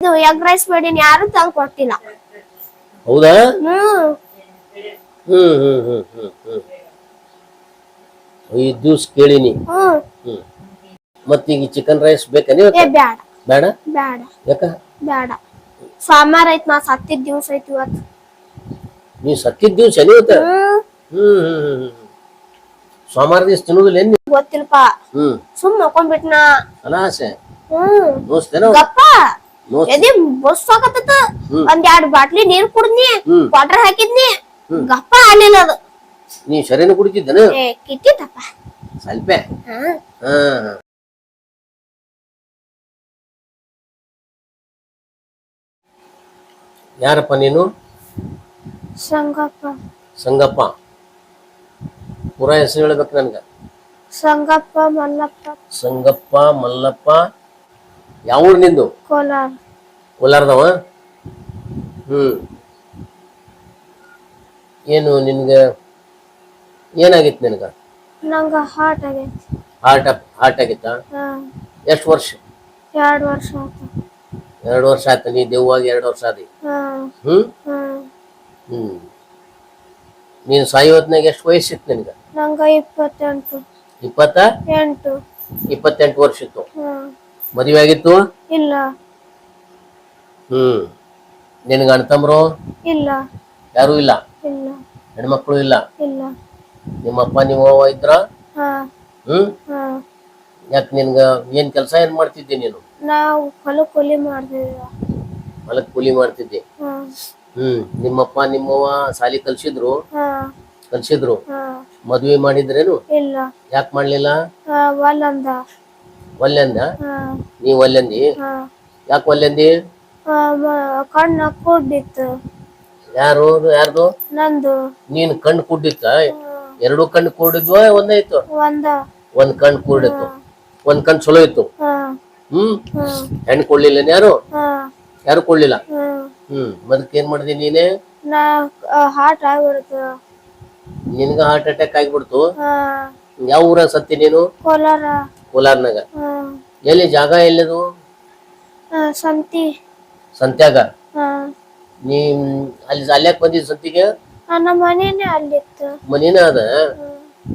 ಇದು egg rice ಮಾಡೀನಿ ಯಾರು ತಂದು ಕೊಟ್ಟಿಲ್ಲ. ಹೌದಾ? ಹ್ಮ್. ಹ್ಮ್ ಹ್ಮ್ ಹ್ಮ್ ಹ್ಮ್ ಹ್ಮ್ ಐದ್ ದಿವ್ಸ ಕೇಳಿನಿ. ಹ್ಮ್. ಹ್ಮ್. ಮತ್ತೀಗ ಚಿಕನ್ ರೈಸ್ ಬೇಕಾ ಏ ಬೇಡ ಬ್ಯಾಡ? ಬೇಡ ಬ್ಯಾಡ. ಯಾಕ? ಬ್ಯಾಡ. ಸೋಮವಾರ ಐತ್ ನಾ ಸತ್ತಿದ್ ದಿವ್ಸ ಐತಿ ಇವತ್ತು ನೀವ್ ಸತ್ತಿದ್ ದಿವ್ಸ ಇವತ್ತ? ಹ್ಮ್. ಹ್ಮ್ ಹ್ಮ್ ಹ್ಮ್ ಹ್ಮ್ ಸೋಮವಾರ ದಿವ್ಸ ತಿನ್ನುದಿಲ್ಲ ಏನ್ ನೀವು? ಗೊತ್ತಿಲ್ಪ ಹ್ಮ್. ಸುಮ್ ಮಕ್ಕೊಂಡ್ಬಿಟ್ನ? ಅನಾಸೆ. ಹ್ಮ್. ದೋಸ್ತೇನೋ? ಗಪ್ಪ. ಎದಿ ಬಸ್ ಹೋಗತ್ತ ಹ್ಮ್. ಒಂದ್ ಎರಡ್ ಬಾಟ್ಲಿ ನೀರ್ ಕುಡ್ದ್ನಿ ಹ್ಮ್. ವಾಟರ್ ಹಾಕಿದ್ನಿ. ಗಪ್ಪ ಆಗ್ಲಿಲ್ಲ ಅದು. ನೀ ಸರಿನ ಕುಡಿತಿದ್ದನ? ಏ ಕಿತ್ತಿತ್ತಪ್ಪ. ಸ್ವಲ್ಪ ಹಾ. ಹಾ. ಯಾರಪ್ಪ ನೀನು? ಸಂಗಪ್ಪ. ಸಂಗಪ್ಪ. ಪುರ ಹೆಸರು ಹೇಳ್ಬೇಕು ನನ್ಗ. ಸಂಗಪ್ಪ ಮಲ್ಲಪ್ಪ. ಸಂಗಪ್ಪ ಮಲ್ಲಪ್ಪ. ಯಾವ ಊರು ನಿಂದು? ಕೋಲಾರ. ಕೋಲಾರದವ? ಹ್ಮ್. ಏನು ನಿನ್ಗ ಏನಾಗಿತ್ತು ನಿನಗ? ನಂಗ ಹಾರ್ಟ್ ಆಗೈತಿ. ಹಾರ್ಟ್ ಹಾರ್ಟ್ ಆಗಿತ್ತಾ? ಎಷ್ಟು ವರ್ಷ? ಎರಡು ವರ್ಷ ಆಯ್ತು. ಎರಡು ವರ್ಷ ಆಯ್ತು ನೀ ದೆವ್ವಾಗಿ ಎರಡು ವರ್ಷ ಆದಿ. ಹ್ಮ್? ಹ್ಮ್. ನೀನು ಸಾಯೋತ್ನಾಗ ಎಷ್ಟು ವಯಸ್ಸಿತ್ತು ನಿನಗ? ನಂಗ ಇಪ್ಪತ್ತೆಂಟು. ಇಪ್ಪತ್ತ? ಎಂಟು. ಇಪ್ಪತ್ತೆಂಟು ವರ್ಷ ಇತ್ತು. ಮದುವೆ ಆಗಿತ್ತು ಇಲ್ಲ. ಹ್ಮ್. ನಿನಗ ಅಣ್ತಮ್ರು ಇಲ್ಲ. ಯಾರು ಇಲ್ಲ? ಇಲ್ಲ. ಹೆಣ್ಮಕ್ಳು ಇಲ್ಲ? ಇಲ್ಲ. ನಿಮ್ಮಪ್ಪ ನಿಮ್ಮ ಅವ್ವ ಇದ್ರ? ಹಾ. ಹ್ಮ್? ಹಾ. ಯಾಕೆ ನಿನ್ಗ ಏನ್ ಕೆಲಸ ಏನ್ ಮಾಡ್ತಿದ್ದೆ ನೀನು? ನಾವು ಹೊಲ ಕೂಲಿ ಮಾಡ್ತಿದ್ದ ಹೊಲಕ್ ಕೂಲಿ ಮಾಡ್ತಿದ್ದೆ? ಹಾ. ಹ್ಮ್. ನಿಮ್ಮಪ್ಪ ನಿಮ್ಮವ್ವ ಸಾಲಿ ಕಲ್ಸಿದ್ರು? ಹಾ. ಕಲ್ಸಿದ್ರು? ಮದ್ವೆ ಮಾಡಿದ್ರೇನು? ಇಲ್ಲ. ಯಾಕೆ ಮಾಡ್ಲಿಲ್ಲ? ಹಾ ಒಲ್ಲೆಂದ? ನೀ ಒಲ್ಲೆಂದಿ? ಯಾಕೆ ಒಲ್ಲೆಂದಿ? ಕಣ್ಣು ಕೂಡಿತ್ತು ಯಾರು ಯಾರ್ದು? ನಂದು. ನೀನ್ ಕಣ್ಣು ಕುಡ್ಡಿತ್ತ ಎರಡು ಕಣ್ಣು ಕೂಡಿದ್ವ ಒಂದೇ ಇತ್ತು ಒಂದ. ಒಂದ್ ಕಣ್ಣು ಕೂಡಿತ್ತು. ಒಂದ್ ಕಣ್ಣು ಚಲೋ ಇತ್ತು. ಹ್ಮ್? ಹೆಣ್ಣು ಕೊಡ್ಲಿಲ್ಲ ಯಾರು? ಯಾರು ಕೊಡ್ಲಿಲ್ಲ? ಹ್ಮ್. ಮದಕ್ ಏನ್ ಮಾಡಿದಿ ನೀನೆ? ಹಾರ್ಟ್ ಆಗ್ಬಿಡ್ತು. ನಿನ್ಗ ಹಾರ್ಟ್ ಅಟ್ಯಾಕ್ ಆಗ್ಬಿಡ್ತು. ಯಾವ ಊರ ಸತ್ತಿ ನೀನು? ಕೋಲಾರ. ಕೋಲಾರ್ನಾಗ. ಎಲ್ಲಿ ಜಾಗ ಎಲ್ಲದು? ಸಂತಿ. ಸಂತ್ಯಾಗ? ನೀ ಅಲ್ಲಿ ಅಲ್ಯಾಕ್ ಬಂದಿದ್ ಸಂತಿಗೆ? ನಮ್ಮ ಮನೇನೆ ಅಲ್ಲಿತ್ತು. ಮನಿನ ಅದ?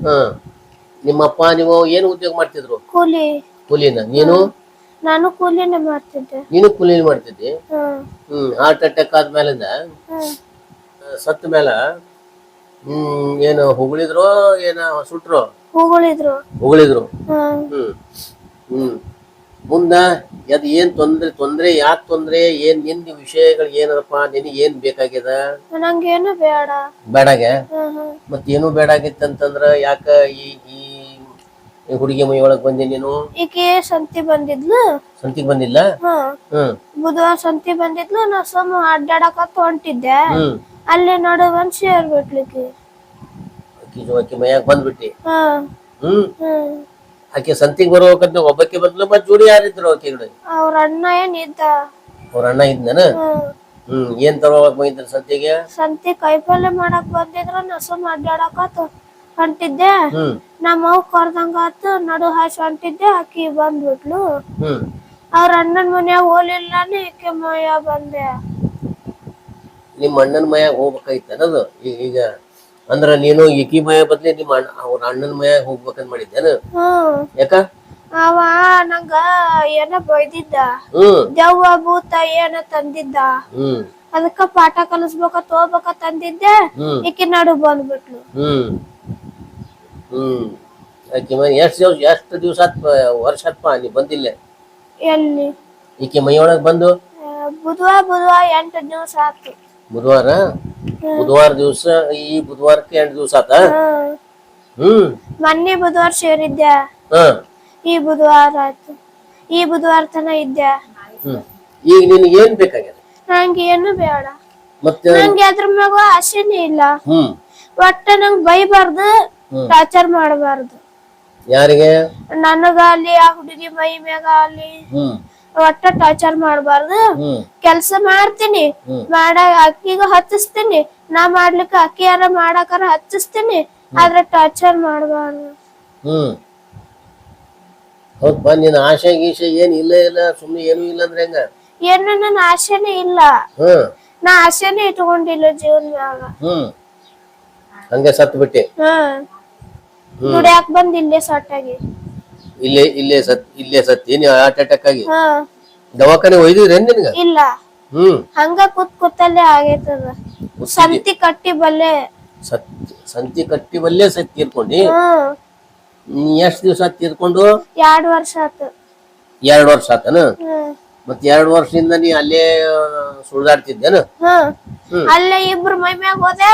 ಹ. ನಿಮ್ಮಪ್ಪ ನೀವು ಏನು ಉದ್ಯೋಗ ಮಾಡ್ತಿದ್ರು? ಕೂಲಿ. ಕೂಲಿನ. ನೀನು? ನಾನು ಕೂಲಿನೇ ಮಾಡ್ತಿದ್ದೆ. ನೀನು ಕೂಲಿ ಮಾಡ್ತಿದ್ದಿ? ಹ್ಮ್ ಹಾರ್ಟ್ ಅಟ್ಯಾಕ್ ಆದ್ಮೇಲಿಂದ? ಹ್ಮ್ ಸತ್ತ ಮೇಲ? ಹ್ಮ್ ಏನು ಹೊಗಳಿದ್ರು ಏನ ಸುಟ್ರು? ಹೂಗಳಿದ್ರು. ಹೊಗಳಿದ್ರು. ಹ್ಮ್ ಹ್ಮ್. ಹ್ಮ್. ಮುಂದ ಅದ್ ಏನ್ ತೊಂದ್ರೆ ತೊಂದ್ರೆ ಯಾಕ್ ತೊಂದ್ರೆ ಏನ್ ನಿನ್ ವಿಷಯಗಳು ಏನದಪ್ಪ ನಿನ್ ಏನ್ ಬೇಕಾಗ್ಯದ? ನಂಗೇನು ಬೇಡ. ಬೇಡಾಗ? ಹ್ಮ್ ಹ್ಮ್ ಮತ್ ಏನು ಬೇಡಾಗಿತ್ತಂತಂದ್ರ ಯಾಕ ಈ ಈ ಈ ಹುಡುಗಿ ಮೈ ಒಳಗ್ ಬಂದಿ ನೀನು? ಈಕೆ ಸಂತಿ ಬಂದಿದ್ಲು. ಸಂತಿ ಬಂದಿಲ್ಲ? ಹ್ಮ್ ಹ್ಮ್. ಬುಧವಾರ ಸಂತಿ ಬಂದಿದ್ಲು ನಾ ಸುಮ್ಮ ಅಡ್ಡಾಡಕ ಹೊಂಟಿದ್ದೆ. ಹ್ಮ್. ಅಲ್ಲಿ ನೋಡ ಒಂದ್ ಶೇರ್ ಬಿಟ್ಲಿಕ್ಕೆ ಆಕಿ ಆಕಿ ಮೈಯಾಗ ಬಂದ್ಬಿಟ್ಟಿ. ಹ್ಮ್. ಆಕೆ ಸಂತಿಗೆ ಬರ್ಬೇಕಂತ ಒಬ್ಬಕ್ಕೆ ಬಂದ್ಲು ಮತ್ ಜೋಡಿ ಯಾರಿದ್ರು ಆಕೆಗಳು ಅವ್ರ ಅಣ್ಣ ಏನ್ ಇದ್ದ? ಅವ್ರ ಅಣ್ಣ ಇದ್ನನ? ಹ್ಮ್ ಏನ್ ತರೋಳಕ್ ಮೈದ್ರ ಸಂತಿಗೆ? ಸಂತಿ ಕೈಪಲ್ಲೆ ಮಾಡಕ್ ಬಂದಿದ್ರ ನಸು ಮಾಡ್ಯಾಡಕ ಹೊಂಟಿದ್ದೆ. ನಮ್ಮ ಅವ್ ಕರ್ದಂಗ ಆತು ನಡು ಹಾಸಿ ಹೊಂಟಿದ್ದೆ ಆಕಿ ಬಂದ್ಬಿಟ್ಲು. ಅವ್ರ ಅಣ್ಣನ ಮನ್ಯಾಗ ಹೋಲಿಲ್ಲಾನೆ ಈಕೆ ಮಯ ಬಂದೆ. ನಿಮ್ಮ ಅಣ್ಣನ ಮಯಾಗ ಹೋಗ್ಬೇಕಾಯ್ತನದು ಈಗ ಅಂದ್ರ ನೀನು ಈಕಿ ಮಯ ಬದ್ಲಿ ನಿಮ್ಮ ಅಣ್ಣ ಅವ್ರ ಅಣ್ಣನ ಮಯ ಹೋಗ್ಬೇಕಂತ ಮಾಡಿದ್ದೇನು? ಹ್ಮ್. ಯಾಕ? ಅವ ನಂಗ ಏನ ಬೈದಿದ್ದ? ಹ್ಮ್. ದೆವ್ವ ಭೂತ ಏನ ತಂದಿದ್ದ? ಹ್ಮ್. ಅದಕ್ಕ ಪಾಠ ಕಲಿಸ್ಬೇಕ ತಗೋಬೇಕ ತಂದಿದ್ದೆ. ಹ್ಮ್. ಈಕಿ ನಡು ಬಂದ್ಬಿಟ್ಲು. ಹ್ಮ್. ಹ್ಮ್. ಆಕಿ ಮನೆ ಎಷ್ಟ್ ದಿವಸ ಎಷ್ಟು ದಿವ್ಸ ವರ್ಷ ಆತ್ಪ ನೀ ಬಂದಿಲ್ಲ? ಎಲ್ಲಿ? ಈಕಿ ಮೈಯೊಳಗ್ ಬಂದು? ಆ, ಬುಧವಾರ ಬುಧವಾರ ಎಂಟು ದಿವಸ ಆತು. ಬುಧವಾರ? ಬುಧವಾರ ದಿವಸ ಈ ಬುಧವಾರಕ್ಕೆ ಎಂಟು ದಿವಸ ಆತ? ಹ್ಮ್ ಮೊನ್ನೆ ಬುಧವಾರ ಸೇರಿದ್ದೆ ಹ. ಈ ಬುಧವಾರ ಆಯ್ತು. ಈ ಬುಧವಾರ ತನ ಇದ್ದೆ ಹ್ಮ್ ಈಗ ನಿನಗೆ ಏನ್ ಬೇಕಾಗ್ಯದ? ನಂಗೆ ಏನು ಬೇಡ. ಮತ್ತೆ? ನಂಗೆ ಅದ್ರ ಮ್ಯಾಗ ಆಸೆನೇ ಇಲ್ಲ. ಹ್ಮ್ ಒಟ್ಟ ನಂಗ್ ಬೈಬಾರ್ದು. ಟಾರ್ಚರ್ ಮಾಡಬಾರ್ದು. ಯಾರಿಗೆ? ನನಗಾಲಿ ಆ ಹುಡುಗಿ ಮೈ ಮ್ಯಾಗ ಆಗ್ಲಿ ಹ್ಮ್ ಒಟ್ಟ ಟಾರ್ಚರ್ ಮಾಡಬಾರ್ದು. ಕೆಲಸ ಮಾಡ್ತೀನಿ. ಮಾಡ ಅಕ್ಕಿಗ ಹಚ್ಚಿಸ್ತೀನಿ. ನಾ ಮಾಡ್ಲಿಕ್ಕೆ ಅಕ್ಕಿ ಯಾರ ಮಾಡಕಾರ ಹಚ್ಚಿಸ್ತೀನಿ. ಆದ್ರೆ ಟಾರ್ಚರ್ ಮಾಡಬಾರ್ದು. ಹ್ಮ್. ಹೌದಪ್ಪ ನಿನ್ನ ಆಸೆ ಗೀಸೆ ಏನ್ ಇಲ್ಲ ಇಲ್ಲ ಸುಮ್ಮನೆ ಏನು ಇಲ್ಲ ಅಂದ್ರೆ ಹೆಂಗ? ಏನು ನನ್ನ ಆಸೆನೇ ಇಲ್ಲ. ಹ್ಮ್. ನಾ ಆಸೆನೇ ಇಟ್ಕೊಂಡಿಲ್ಲ ಜೀವನ ಮ್ಯಾಗ. ಹ್ಮ್. ಹಂಗೆ ಸತ್ ಬಿಟ್ಟೆ ಹ್ಮ್. ದುಡ್ಯಾಕ್ ಬಂದ್ ಇಲ್ಲೇ ಸಟ್ಟಾಗಿ. ಇಲ್ಲೇ ಇಲ್ಲೇ ಸತ್ ಇಲ್ಲೇ ಸತ್ತಿ ನೀವು ಹಾರ್ಟ್ ಅಟ್ಯಾಕ್ ಆಗಿ. ದವಾಖಾನೆ ಒಯ್ದಿದ್ರೇನ್ ನಿನ್ಗ? ಇಲ್ಲ. ಹ್ಮ್. ಹಂಗ ಕೂತ್ ಕೂತಲ್ಲೇ ಆಗೈತದ. ಸಂತಿ ಕಟ್ಟಿ ಬಲ್ಲೆ. ಸತ್ ಸಂತಿ ಕಟ್ಟಿ ಬಲ್ಲೇ ಸತ್ ತೀರ್ಕೊಂಡಿ? ಹ್ಮ್ ನೀ ಎಷ್ಟ್ ದಿವ್ಸ ತೀರ್ಕೊಂಡು? ಎರಡ್ ವರ್ಷ ಆತು. ಎರಡ್ ವರ್ಷ ಆತನ? ಹ್ಮ್. ಮತ್ ಎರಡ್ ವರ್ಷದಿಂದ ನೀ ಅಲ್ಲೇ ಸುಳ್ದಾಡ್ತಿದ್ದೇನು? ಹಾ. ಅಲ್ಲೇ ಇಬ್ರು ಮೈ ಮ್ಯಾಗ ಹೋದೆ.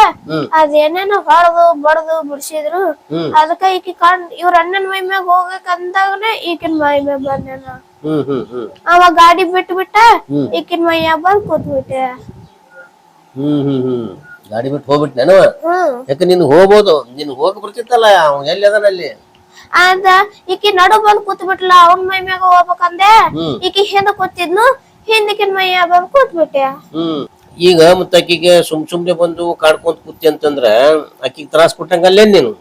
ಅದೇನೇನು ಹೊಡೆದು ಬಡದು ಬಿಡ್ಸಿದ್ರು. ಅದಕ್ಕ ಈಕಿ ಕಾಣ್ ಇವ್ರ ಅಣ್ಣನ್ ಮೈ ಮ್ಯಾಗ ಹೋಗಕ್ ಅಂದಾಗನೆ ಈಕಿನ ಮೈ ಮ್ಯಾಗ ಬಂದೆ ಅವ ಗಾಡಿ ಬಿಟ್ಟು ಬಿಟ್ಟ. ಈಕಿನ ಮೈಯಾಗ ಬಂದ್ ಕೂತ್ ಬಿಟ್ಟೆ ಹ್ಮ್ ಹ್ಮ್ ಹ್ಮ್. ಗಾಡಿ ಬಿಟ್ಟು ಹೋಗ್ಬಿಟ್ ನೆನವ ಹ್ಮ್. ಯಾಕೆ ನಿನ್ ಹೋಗ್ಬೋದು? ನಿನ್ ಹೋಗಿ ಬರ್ತಿತ್ತಲ್ಲ ಅವ್ನ್ ಎಲ್ಲಿ ಅದನ್ನ ಅಲ್ಲಿ? ಅದ ಈಕಿ ನಡು ಬಂದ್ ಕೂತ್ ಬಿಟ್ಲ ಅವನ್ ಮೈ ಮ್ಯಾಗ ಹೋಗ್ಬೇಕಂದೆ? ಈಕಿ ಹಿಂದ ಕೂತಿದ್ನು ಹಿಂದಕಿನ ಮೈ ಬಂದ್ ಕೂತ್ ಬಿಟ್ಟೆ ಈಗ ಮತ್ತ ಆಕಿಗೆ ಸುಮ್ ಸುಮ್ನೆ ಬಂದು ಕಾಡ್ಕೊಂತ ಕೂತಿ ಅಂತಂದ್ರ ಆಕಿಗೆ ತ್ರಾಸ್ ಕೊಟ್ಟಂಗ ಅಲ್ಲೇ ನೀನು?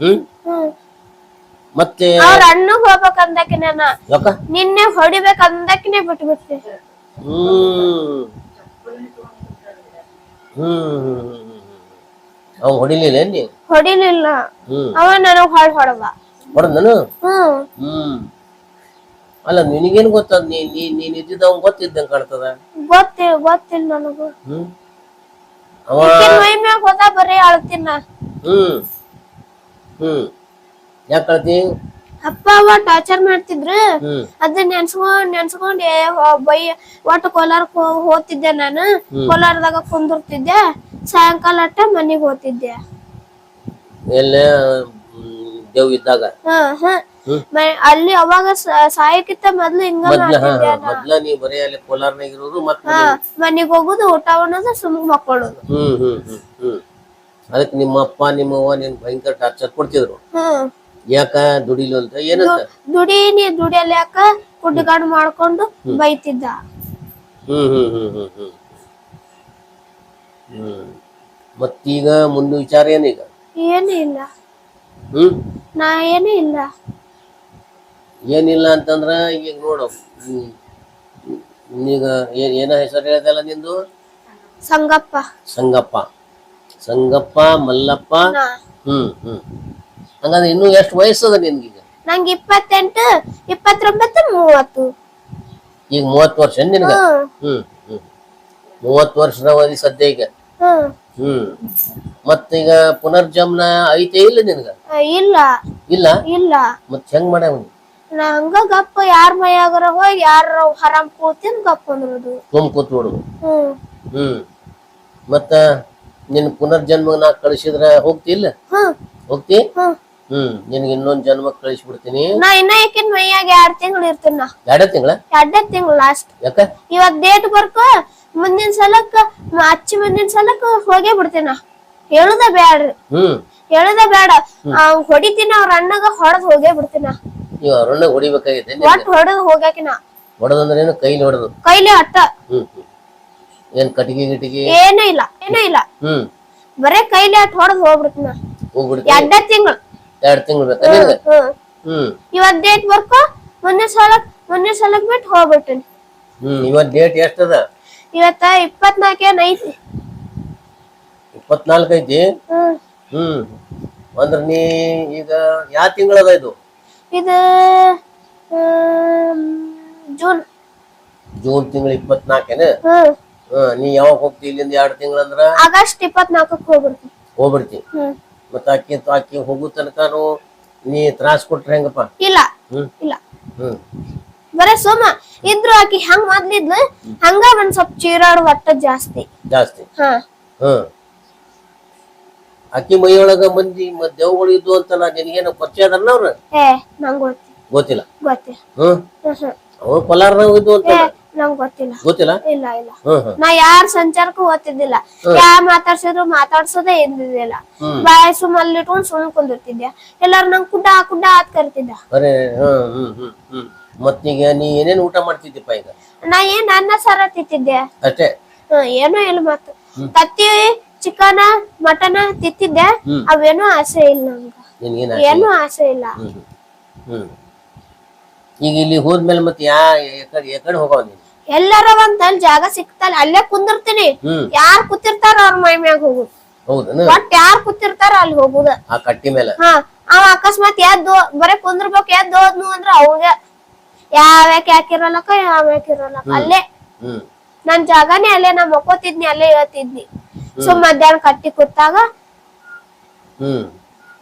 ಹ್ಮ್. ಮತ್ತೆ ಅವ್ರ ಅಣ್ಣಗ್ ಹೋಗ್ಬೇಕಂದಕಿನ ನಿನ್ನೆ ಹೊಡಿಬೇಕಂದಕಿನೇ ಬಿಟ್ಟು ಬಿಟ್ಟೆ ಹ್ಮ್ ಹ್ಮ್ ಅವ್ ಹೊಡಿಲಿಲ್ಲ ನೀ ಹೊಡಿಲಿಲ್ಲ. ಅವ ನನಗ್ ಹೊಳ್ ಹೊಡವ ಹೊಡೆದ್ ನಾನು? ಹ್ಮ್. ಹ್ಮ್. ಅಲ್ಲ ನಿನಗೇನ್ ಗೊತ್ತದ ನೀ ನೀ ನೀನ್ ಇದ್ದಿದ್ದ ಅವ್ನ್ ಗೊತ್ತಿದ್ದಂಗ ಕಾಣ್ತದ? ಗೊತ್ತಿ ಗೊತ್ತಿಲ್ಲ ನನಗೂ. ಹ್ಮ್. ಅವ ಮೈ ಮ್ಯಾಗ ಹೋದ ಬರೀ ಅಳ್ತೀನ. ನಾ. ಹ್ಮ್. ಹ್ಮ್. ಯಾಕೆ ಕಳ್ತಿ ಅಪ್ಪ ಅವ ಟಾರ್ಚರ್ ಮಾಡ್ತಿದ್ರು. ಹ್ಮ್. ಅದನ್ನ ನೆನ್ಸ್ಕೊಂಡ್ ನೆನ್ಸ್ಕೊಂಡ್ ಏ ಬೈ ಒಟ್ಟು ಕೋಲಾರಕ್ ಹೋಗ್ತಿದ್ದೆ ನಾನು. ಕೋಲಾರದಾಗ ಕುಂದಿರ್ತಿದ್ದೆ. ಸಾಯಂಕಾಲ ಅಟ್ಟ ಮನಿಗ್ ಹೋಗ್ತಿದ್ದೆ. ಎಲ್ಲ? ದೇವ್ ಇದ್ದಾಗ. ಅಲ್ಲಿ ಅವಾಗ ಸಾಯಕ್ಕಿಂತ ಮೊದ್ಲು ಹಿಂಗ ಮೊದ್ಲ ಹಾ ಮೊದ್ಲ ನೀ ಬರೀ ಅಲ್ಲಿ ಕೋಲಾರ್ನಾಗ ಇರೋದು ಮತ್ ಮನೆಗ್. ಹೋಗುದು ಊಟ ಉಣ್ಣೋದು ಸುಮ್ ಮಕ್ಕೊಳ್ಳೋದು. ಹ್ಮ್ ಹ್ಮ್ ಹ್ಮ್ ಹ್ಮ್. ಅದಕ್ಕೆ ನಿಮ್ಮ ಅಪ್ಪ ನಿಮ್ಮವ್ವ ನಿನ್ ಭಯಂಕರ ಟಾರ್ಚರ್ ಕೊಡ್ತಿದ್ರು. ಯಾಕ ದುಡಿಲು ಅಂತ? ಏನಂತ? ನೀ ದುಡಿಯಲ್ಲ ಯಾಕ? ಕುಡ್ಗಾಡ್ ಮಾಡ್ಕೊಂಡು ಬೈತಿದ್ದ. ಹ್ಮ್ ಹ್ಮ್ ಹ್ಮ್ ಹ್ಮ್ ಹ್ಮ್. ಹ್ಮ್. ಮತ್ತೀಗ ಮುಂದೆ ವಿಚಾರ ಏನೀಗ ಏನಿಲ್ಲ. ಹ್ಮ್? ನಾ ಏನೇ ಇಲ್ಲ ಏನಿಲ್ಲ ಅಂತಂದ್ರ ಈಗ ನೋಡು. ಹ್ಮ್. ಈಗ ಏನ್ ಏನ ಹೆಸರು ಹೇಳ್ದಲ್ಲ ನಿಂದು? ಸಂಗಪ್ಪ. ಸಂಗಪ್ಪ. ಸಂಗಪ್ಪ ಮಲ್ಲಪ್ಪ. ನಾ. ಹ್ಮ್ ಹ್ಮ್. ಹಂಗಂದ್ರೆ ಇನ್ನು ಎಷ್ಟು ವಯಸ್ಸದ ನಿನ್ಗೀಗ? ನಂಗೆ ಇಪ್ಪತ್ತೆಂಟು ಇಪ್ಪತ್ತೊಂಬತ್ತು ಮೂವತ್ತು. ಈಗ ಮೂವತ್ತು ವರ್ಷ ನಿನಗ? ಹ್ಮ್. ಹ್ಮ್ ಹ್ಮ್. ಮೂವತ್ತು ವರ್ಷದ ಅವಧಿ ಸದ್ಯ ಈಗ? ಹ್ಮ್. ಹ್ಮ್. ಮತ್ತೀಗ ಪುನರ್ಜನ್ಮ ಐತೆ ಇಲ್ಲ ನಿನಗ? ಇಲ್ಲ. ಇಲ್ಲ? ಇಲ್ಲ. ಮತ್ ಹೆಂಗ್ ಮಾಡ್ಯಾವ ನೀ? ಹಂಗ ಗಪ್ಪ ಯಾರ ಮೈಯಾಗರ ಹೋಗಿ ಯಾರ ಹರಾಮ್ ಕೂತಿನ್ ಗಪ್ಪ ಅಂದ್ರದು ತುಂಬ ಕೂತ್ ಬಿಡು ಹ್ಮ್. ಹ್ಮ್. ಮತ್ತ ನಿನ್ ಪುನರ್ಜನ್ಮ ನಾ ಕಳಿಸಿದ್ರ ಹೋಗ್ತಿಲ್ಲ ಹ್ಮ್. ಹೋಗ್ತಿ? ಹ್ಮ್. ಹ್ಮ್. ನಿನ್ಗೆ ಇನ್ನೊಂದ್ ಜನ್ಮ ಕಳಿಸ್ಬಿಡ್ತೀನಿ. ನಾ ಇನ್ನ ಯಾಕಿನ್ ಮೈಯಾಗ ಎರಡ್ ತಿಂಗಳು ಇರ್ತೀನಿ? ನಾ ಎರಡೇ ತಿಂಗಳ? ಎರಡೇ ತಿಂಗಳು ಲಾಸ್ಟ್ ಯಾಕ? ಇವಾಗ ಡೇಟ್ ಬರ್ಕ? ಮುಂದಿನ ಸಲಕ್ಕ ಅಚ್ಚಿ ಮುಂದಿನ ಸಲಕ್ಕ ಹೋಗೇ ಬಿಡ್ತೇನ. ಹೇಳುದ ಬ್ಯಾಡ್ರಿ. ಹ್ಮ್. ಹೇಳುದ ಬೇಡ ಅವ್ ಹೊಡಿತೀನ ಅವ್ರ ಅಣ್ಣಗ ಹೊಡೆದ್ ಹೋಗೇ ಬಿಡ್ತೀನ. ನೀವು ಅರಣ್ಯ ಹೊಡಿಬೇಕಾಗೈತೆ ಒಟ್ ಹೊಡೆದ್ ಹೋಗ್ಯಾಕಿನ ಹೊಡೆದಂದ್ರೆ ಏನು ಕೈಲಿ ಹೊಡೆದು? ಕೈಲಿ ಅಟ್ಟ. ಹ್ಮ್ ಹ್ಮ್. ಏನ್ ಕಟ್ಟಿಗೆ ಗಿಟಿಗೆ? ಏನೂ ಇಲ್ಲ ಏನೂ ಇಲ್ಲ. ಹ್ಮ್. ಬರೇ ಕೈಲಿ ಅಟ್ ಹೊಡೆದ್ ಹೋಗ್ಬಿಡ್ತೀನ. ಹೋಗ್ಬಿಡ್ತೀನಿ. ಎರಡೇ ತಿಂಗಳು. ಎರಡ್ ತಿಂಗಳು ಬೇಕಾ? ನಿನಗೆ ಹ್ಮ್ ಹ್ಮ್. ಇವತ್ ಡೇಟ್ ಬರ್ಕೊ ಮುಂದಿನ ಸಲಕ್ ಮುಂದಿನ ಸಲಕ್ ಬಿಟ್ಟು ಹೋಗ್ಬಿಡ್ತೀನಿ. ಹ್ಮ್ ಇವತ್ ಡೇಟ್ ಎಷ್ಟದ? ಇವತ್ತ ಇಪ್ಪತ್ನಾಲ್ಕೇನ್ ಐತಿ? ಇಪ್ಪತ್ನಾಲ್ಕ ಐತಿ? ಹ್ಮ್. ಹ್ಮ್. ಅಂದ್ರ ನೀ ಈಗ ಯಾವ ತಿಂಗಳದ ಇದು? ಇದು ಆಮ್, ಜೂನ್. ಜೂನ್ ತಿಂಗಳ ಇಪ್ಪತ್ನಾಲ್ಕೇನ? ಹ್ಮ್. ಹ್ಮ್ ನೀ ಯಾವಾಗ ಹೋಗ್ತಿ ಇಲ್ಲಿಂದ ಎರಡು ತಿಂಗಳಂದ್ರ ಆಗಸ್ಟ್ ಇಪ್ಪತ್ನಾಲ್ಕಕ್ ಹೋಗ್ಬಿಡ್ತೀನಿ. ಹೋಗ್ಬಿಡ್ತಿ. ಹ್ಮ್. ಮತ್ತ ಅಕ್ಕಿ ಆಕಿ ಹೋಗೋ ತನಕನು ನೀ ತ್ರಾಸ್ ಕೊಟ್ರ ಹೆಂಗಪ್ಪ? ಇಲ್ಲ. ಹ್ಮ್. ಇಲ್ಲ. ಹ್ಮ್. ಬರೇ ಸುಮ್ಮ ಇದ್ರು ಆಕಿ ಹೆಂಗ್ ಮೊದ್ಲಿದ್ಲು ಹಂಗ ಒಂದ್ ಸ್ವಲ್ಪ ಚೀರಾಡು ಒಟ್ಟ ಜಾಸ್ತಿ. ಜಾಸ್ತಿ. ಹಾ. ಹ್ಮ್. ಆಕಿ ಮೈಯೊಳಗ ಮಂದಿ ಮ- ಇದ್ವು ಅಂತ ಅಂತಲ್ಲ ನಿನಗೇನು ಪರಿಚಯ ಅದನ್ನ ಅವ್ರ? ಏ ನಂಗ್ ಗೊತ್ತಿ. ಗೊತ್ತಿಲ್ಲ. ಗೊತ್ತಿಲ್ಲ ಹ್ಮ್. ಹ್ಮ್ ಹ್ಮ್. ಅವ್ರು ಕೊಲಾರ್ನಾಗ ಇದ್ದು ಏ ನಂಗ್ ಗೊತ್ತಿಲ್ಲ. ಗೊತ್ತಿಲ್ಲ? ಇಲ್ಲ ಇಲ್ಲ. ಹ್ಮ್ ಹ್ಮ್. ನಾ ಯಾರ್ ಸಂಚಾರಕ್ಕೂ ಓದ್ತಿದ್ದಿಲ್ಲ. ಯಾರ್ ಮಾತಾಡ್ಸಿದ್ರು ಮಾತಾಡ್ಸೋದೇ ಇದ್ದಿದ್ದಿಲ್ಲ ಬಾಯ ಬಾಯ್ ಸುಮ್ಮಲ್ಲಿ ಇಟ್ಕೊಂಡ್ ಸುಮ್ ಕುಂದಿರ್ತಿದ್ದೆ ಎಲ್ಲಾರು ನಂಗ್ ಕುಡ್ಡ ಕುಡ್ಡ ಆತ್ ಕರಿತಿದ್ದ ಅರೆ ಹ್ಮ್ ಹ್ಮ್ ಹ್ಮ್ ಹ್ಮ್. ಮತ್ತೀಗ ನೀ ಏನೇನ್ ಊಟ ಮಾಡ್ತಿದ್ದೀಪ್ಪ ಈಗ? ನಾ ಏನ್ ಅನ್ನ ಸಾರ ತಿಂತಿದ್ದೆ. ಅಷ್ಟೇ? ಹ್ಮ್ ಏನೋ ಇಲ್ಲ ಮತ್ತ. ತತ್ತಿ ಚಿಕನ್ ಮಟನ್ ತಿಂತಿದ್ದೆ. ಅವೇನೂ ಆಸೆ ಇಲ್ಲ ನಮ್ಗ. ನಿನ್ಗೇನ ಏನೂ ಆಸೆ ಇಲ್ಲ. ಹ್ಮ್ ಈಗ ಇಲ್ಲಿ ಹೋದ್ಮೇಲೆ ಮತ್ತೆ ಯಾ ಎಕಡೆ ಎಕಡೆ ಹೋಗವ ನೀನು? ಎಲ್ಲಾರ ಒಂದ್ ಅಲ್ಲಿ ಜಾಗ ಸಿಕ್ತಲ್ಲ ಅಲ್ಲೇ ಕುಂದಿರ್ತೀನಿ. ಹ್ಮ್. ಯಾರ್ ಕೂತಿರ್ತಾರ ಅವ್ರ ಮೈ ಮ್ಯಾಗ ಹೋಗುದು. ಹೌದನ? ಒಟ್ ಯಾರ್ ಕೂತಿರ್ತಾರ ಅಲ್ಲಿ ಹೋಗುದ. ಆ ಕಟ್ಟಿ ಮೇಲೆ? ಹಾ ಅವ ಅಕಸ್ಮಾತ್ ಎದ್ದು ಬರೇ ಕುಂದ್ರಬೇಕು ಎದ್ದು ಹೋದ್ನು ಅಂದ್ರ ಅವಾಗ ಯಾವ್ಯಾಕ ಯಾಕಿರಲ್ಲಕ ಯಾವ ಇರಲ್ಲಕ ಅಲ್ಲೇ ಹ್ಮ್. ನನ್ ಜಾಗನೇ ಅಲ್ಲೇ ನಾ ಮಕ್ಕೋತಿದ್ನಿ ಅಲ್ಲೇ ಹೇಳ್ತಿದ್ನಿ. ಸೊ ಮಧ್ಯಾಹ್ನ ಕಟ್ಟಿ ಕೂತಾಗ ಹ್ಮ್.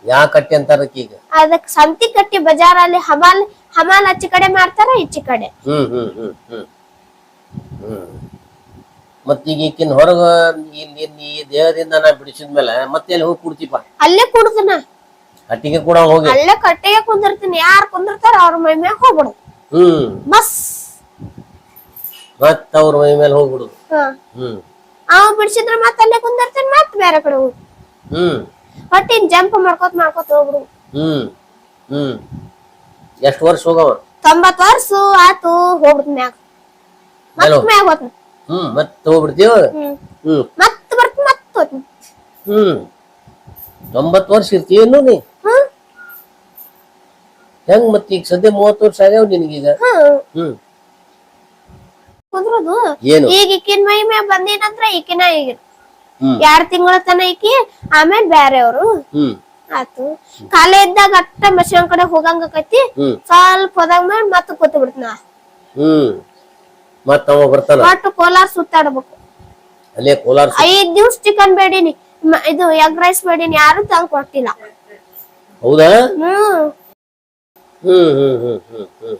ಯಾ ಕಟ್ಟಿ ಅಂತಾರ ಈಗ? ಅದಕ್ ಸಂತಿ ಕಟ್ಟಿ ಬಜಾರಲ್ಲಿ ಹಮಾಲ್ ಹಮಾಲ್ ಹಚ್ಚಿ ಕಡೆ ಮಾಡ್ತಾರ ಈಚಿ ಕಡೆ. ಹ್ಮ್ ಹ್ಮ್ ಹ್ಮ್ ಹ್ಮ್. ಹ್ಮ್. ಮತ್ ಈಗ ಈಕಿನ್ ಹೊರಗ ಇಲ್ಲಿ ಈ ದೇಹದಿಂದ ನಾ ಬಿಡಿಸಿದ್ಮೇಲೆ ಮತ್ತೆ ಎಲ್ಲಿ ಹೋಗಿ ಕುಡ್ತೀಪ ಅಲ್ಲೇ ಕುಡ್ದನ. ಕಟ್ಟಿಗೆ ಕೂಡ ಹೋಗಿ. ಅಲ್ಲೇ ಕಟ್ಟಿಗೆ ಕುಂದಿರ್ತೀನಿ. ಯಾರ್ ಕುಂದಿರ್ತಾರ ಅವ್ರ ಮೈ ಮ್ಯಾಗ ಹೋಗ್ಬಿಡು ಹ್ಮ್. ಬಸ್. ಮತ್ತ ಅವ್ರ ಮೈ ಮೇಲೆ ಹೋಗ್ಬಿಡು. ಹಾ. ಹ್ಮ್. ಅವ ಬಿಡ್ಸಿದ್ರ ಮತ್ತ ಅಲ್ಲೇ ಕುಂದಿರ್ತಾನ ಮತ್ ಬೇರೆ ಕಡೆ ಹೋಗ್. ಹ್ಮ್. ಒಟ್ಟಿನ ಜಂಪ್ ಮಾಡ್ಕೋತ ಮಾಡ್ಕೋತ ಹೋಗ್ಬಿಡು. ಹ್ಮ್. ಹ್ಮ್. ಎಷ್ಟು ವರ್ಷ ಹೋಗವ? ತೊಂಬತ್ ವರ್ಷ ಆತು ಹೋಗ್ಬಿಡ್ತೀನಿ ಮ್ಯಾಗ. ಮತ್ತ ಮತ್ ಮ್ಯಾಗ ಹೋತ್ನ ಹ್ಮ್ ಮತ್ ಹೋಗ್ಬಿಡ್ತೀವ ಹ್ಮ್. ಹ್ಮ್. ಮತ್ತ ಬರ್ತ ಮತ್ ಹೋತ್ನ ಹ್ಮ್. ತೊಂಬತ್ ವರ್ಷ ಇರ್ತೀಯೇನು ನೀ? ಹ್ಮ್. ಹೆಂಗ್ ಮತ್ ಈಗ ಸದ್ಯ ಮೂವತ್ ವರ್ಷ ಆಗ್ಯಾವ ನಿನಗೀಗ? ಹ್ಮ್. ಕುಂದ್ರದು. ಏನು? ಈಗ ಈಕಿನ ಮೈ ಮ್ಯಾಗ ಬಂದೇನಂದ್ರ ಈಕಿನ ಈಗ ಹ್ಮ್. ಎರಡ್ ತಿಂಗಳ ತನ ಈಕಿ ಆಮೇಲೆ ಬ್ಯಾರೆಯವ್ರು. ಹ್ಮ್. ಆತು. ಕಾಲೇ ಇದ್ದಾಗ ಅಟ್ಟ ಮಶಿನ್ ಕಡೆ ಹೋಗಂಗ ಆಕೈತಿ. ಹ್ಮ್. ಸ್ವಲ್ಪ ಹೋದಾಗ ಮೇಲೆ ಮತ್ತ ಕೂತ್ ಬಿಡ್ತನ. ಹ್ಮ್. ಅವ ಬರ್ತಾನ? ಒಟ್ಟು ಕೋಲಾರ ಸುತ್ತಾಡ್ಬೇಕು. ಅಲ್ಲೇ ಕೋಲಾರ ಸು- ಐದ್ ದಿವ್ಸ ಚಿಕನ್ ಬೇಡಿನಿ. ಮ- ಇದು ಎಗ್ ರೈಸ್ ಬೇಡಿನಿ. ಯಾರು ತಂದ್ ಕೊಟ್ಟಿಲ್ಲ. ಹೌದಾ? ಹ್ಮ್. ಹ್ಮ್ ಹ್ಮ್ ಹ್ಮ್ ಹ್ಮ್ ಹ್ಮ್.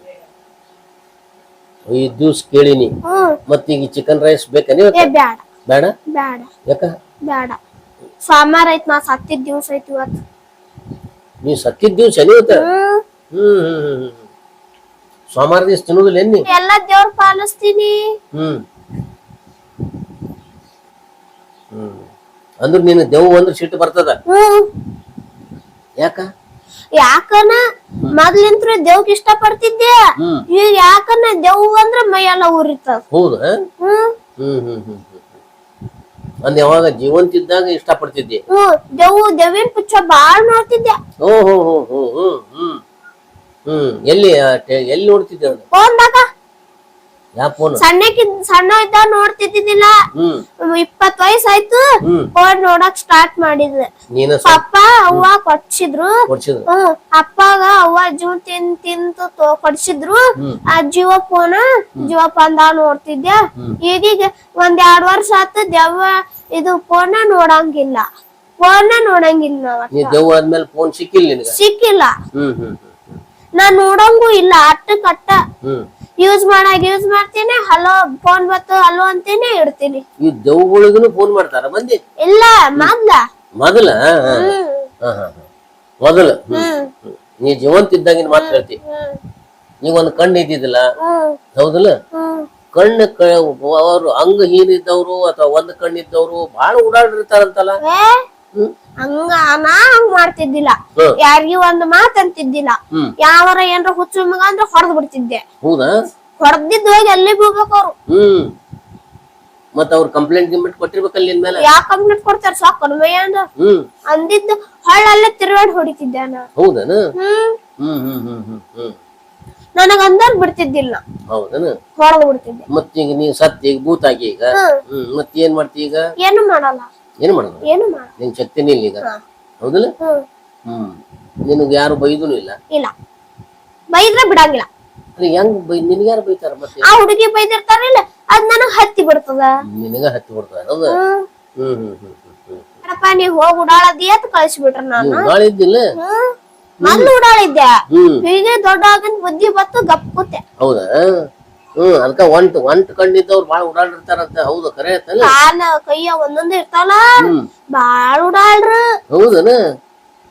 ಐದ್ ದಿವ್ಸ ಕೇಳಿನಿ. ಹ್ಮ್. ಮತ್ ಈಗ ಚಿಕನ್ ರೈಸ್ ಬೇಕನಿ ಬೇಡ ಬೇಡ ಬೇಡ ಬ್ಯಾಡ. ಯಾಕ? ಬ್ಯಾಡ. ಸಾಮಾರ್ ಐತ್ ನಾ ಸತ್ತಿದ್ ದಿವ್ಸ ಐತ್ ಇವತ್ತು. ನೀವು ಸತ್ತಿದ್ ದಿವ್ಸ ಇವತ್ತ? ಹ್ಮ್. ಹ್ಮ್ ಹ್ಮ್ ಹ್ಮ್ ಹ್ಮ್ ಸೋಮವಾರ ದಿವಸ ತಿನ್ನುದಿಲ್ಲ ಎನ್ನಿ? ಎಲ್ಲ ದೇವ್ರ ಪಾಲಿಸ್ತೀನಿ. ಹ್ಮ್. ಹ್ಮ್. ಅಂದ್ರ ನೀನು ದೆವ್ವ ಅಂದ್ರೆ ಸಿಟ್ಟು ಬರ್ತದ. ಹ್ಮ್. ಯಾಕ? ಯಾಕನ ಮೊದ್ಲಿಂತ್ರ ದೇವ್ಕ್ ಇಷ್ಟ ಪಡ್ತಿದ್ದೆ ಈಗ ಯಾಕನ ದೇವ್ ಅಂದ್ರ ಮೈ ಎಲ್ಲ ಉರಿತದ ಹೌದಾ ಹ್ಮ್. ಹ್ಮ್ ಹ್ಮ್ ಹ್ಮ್ ಅಂದ್ ಯಾವಾಗ ಜೀವಂತ ಇದ್ದಾಗ ಇಷ್ಟ ಪಡ್ತಿದ್ದೆ ಹ್ಮ್ ದೆವ್ವ ದೇವಿನ ಪಿಕ್ಚರ್ ಬಾಳ್ ನೋಡ್ತಿದ್ದೆ ಓ ಹೋ ಹೋ ಹೋ ಹ್ಮ್ ಹ್ಮ್ ಹ್ಮ್. ಎಲ್ಲಿ ಎಲ್ಲಿ ನೋಡ್ತಿದ್ದೆ ಫೋನ್ದಾಗ ಸಣ್ಣಕಿದ್ ಸಣ್ಣ ಇದ್ದಾಗ ನೋಡ್ತಿದ್ದಿಲ್ಲ ಇಪ್ಪತ್ ವಯಸ್ಸ್ ಆಯ್ತು ಫೋನ್ ನೋಡಕ್ ಸ್ಟಾರ್ಟ್ ಮಾಡಿದ್ದೆ ಪಪ್ಪ ಅವ್ವ ಕೊಡ್ಸಿದ್ರು. ಅಪ್ಪಾಗ ಅವ್ವ ಜೀವ ತಿನ್ ತಿಂತು ಕೊಡ್ಸಿದ್ರು. ಆ ಜೀವ ಫೋನ ಜೀವ ಪಂದ ನೋಡ್ತಿದ್ದೆ. ಈಗೀಗ ಒಂದ್ ಎರಡ್ ವರ್ಷ ಆತ ದೆವ್ವ ಇದು ಫೋನ ನೋಡಂಗಿಲ್ಲ. ಫೋನ್ ನೋಡಂಗಿಲ್ಲ ಆದ್ಮೇಲೆ ಫೋನ್ ಸಿಕ್ಕಿಲ್ಲ. ಸಿಕ್ಕಿಲ್ಲ ನಾ ನೋಡಂಗೂ ಇಲ್ಲ ಅಟ್ಟ ಕಟ್ಟ. ಯೂಸ್ ಮಾಡಾಗ ಯೂಸ್ ಮಾಡ್ತೀನಿ. ಹಲೋ ಫೋನ್ ಬತ್ತು ಹಲೋ ಅಂತೀನಿ ಇಡ್ತೀನಿ. ಈ ದೆವ್ವಗಳಿಗೂ ಫೋನ್ ಮಾಡ್ತಾರ ಮಂದಿ? ಇಲ್ಲ ಮೊದ್ಲ. ಮೊದಲ. ಮೊದಲ. ನೀ ಜೀವಂತ ಇದ್ದಾಗಿನ ಮಾತು ಹೇಳ್ತಿ. ನೀವ್ ಒಂದ್ ಕಣ್ಣು ಇದ್ದಿದ್ದಿಲ್ಲ? ಹೌದಲ್ಲ? ಕಣ್ಣು ಅವರು ಅಂಗಹೀನ ಇದ್ದವ್ರು ಅಥವಾ ಒಂದ್ ಕಣ್ಣಿದ್ದವ್ರು ಬಹಳ ಓಡಾಡಿರ್ತಾರಂತಲ್ಲ? ಹಂಗ ನಾ ಹಂಗ ಮಾಡ್ತಿದ್ದಿಲ್ಲ. ಯಾರಿಗೂ ಒಂದ್ ಮಾತು ಅಂತಿದ್ದಿಲ್ಲ. ಹ್ಮ್. ಯಾವರ ಏನ್ರ ಹುಚ್ಚು ಮಗ ಅಂದ್ರೆ ಹೊಡೆದ್ ಬಿಡ್ತಿದ್ದೆ. ಹೌದಾ? ಹೊಡೆದಿದ್ದು ಹೋಗಿ ಅಲ್ಲಿ ಬೀಳ್ಬೇಕು ಅವ್ರು. ಹ್ಮ್. ಮತ್ತ ಅವ್ರ ಕಂಪ್ಲೇಂಟ್ ಗಿಂಪ್ಲೇಂಟ್ ಕೊಟ್ಟಿರ್ಬೇಕಲ್ಲ ಇನ್ಮೇಲೆ ಯಾ ಕಂಪ್ಲೇಂಟ್ ಕೊಡ್ತಾರ ಸಾಕ್ ಕಡಿಮೆ ಅಂದ ಹ್ಮ್. ಅಂದಿದ್ದು ಹಳ್ಳಲ್ಲೇ ತಿರುಗಾಡಿ ಹೊಡಿತಿದ್ದೆ ನಾ. ಹೌದನ? ಹ್ಮ್. ಹ್ಮ್ ಹ್ಮ್ ಹ್ಮ್ ಹ್ಮ್ ಹ್ಮ್. ನನಗ ಅಂದಾಗ ಬಿಡ್ತಿದ್ದಿಲ್ಲ. ಹೌದನ? ಹೊಡೆದ್ ಬಿಡ್ತಿದ್ದೆ. ಮತ್ತೀಗ ನೀ ಸತ್ತಿ ಈಗ ಭೂತ ಆಗಿ ಈಗ. ಹ್ಮ್. ಮತ್ ಏನ್ ಮಾಡ್ತಿ ಈಗ? ಏನು ಮಾಡಲ್ಲ. ಏನ್ ಮಾಡೋದು? ಏನು ಮಾ ನಿನ್ ಶಕ್ತಿನೇ ಇಲ್ಲ ಈಗ. ಹಾ. ಹೌದಲ್ಲ? ಹ್ಮ್. ನಿನಗ ನಿನಗ್ ಯಾರು ಬೈದೂನು ಇಲ್ಲ? ಇಲ್ಲ. ಬೈದ್ರೆ ಬಿಡಂಗಿಲ್ಲ. ಅಲ್ಲ ಹೆಂಗ್ ಬೈ ನಿನಗ್ ಯಾರು ಬೈತಾರ ಮತ್ತೆ? ಆ ಹುಡುಗಿ ಬೈದಿರ್ತಾರಿಲ್ಲ ಅದ್ ನನಗ್ ಹತ್ತಿ ಬಿಡ್ತದ. ನಿನಗ ಹತ್ತಿ ಬಿಡ್ತಾರ ಹೌದು? ಹ್ಮ್ ಹ್ಮ್ ಹ್ಮ್ ಹ್ಮ್ ಹ್ಮ್ ಹ್ಮ್. ಏನಪ್ಪ ನೀವ್ ಹೋಗ್ ಉಡಾಳದಿ ಅಂತ ಕಳಿಸ್ಬಿಟ್ರ ನಾನು. ನೀವು ಗಾಳಿ ಇದ್ದಿಲ್ಲ ಹ್ಮ್. ಮೊದ್ಲು ಉಡಾಳಿದ್ದೆ. ಹ್ಮ್. ಹೀಗೆ ದೊಡ್ಡ ಆಗಂತ ಬುದ್ಧಿ ಬತ್ತು ಗಪ್ ಕೂತೆ ಹೌದಾ? ಹ್ಮ್ ಅದಕ್ಕ ಒಂಟ್ ಒಂಟ್ ಕಣ್ಣಿದ್ದವ್ರು ಬಾಳ ಓಡಾಡಿರ್ತಾರಂತ ಹೌದು ಕರೆ ಆಯ್ತಲ್ಲ? ಕಾಲ ಕೈಯ ಒಂದೊಂದ್ ಇರ್ತಾವಲ್ಲ ಬಾಳ್ ಉಡಾಳ್ರ ಹೌದನ?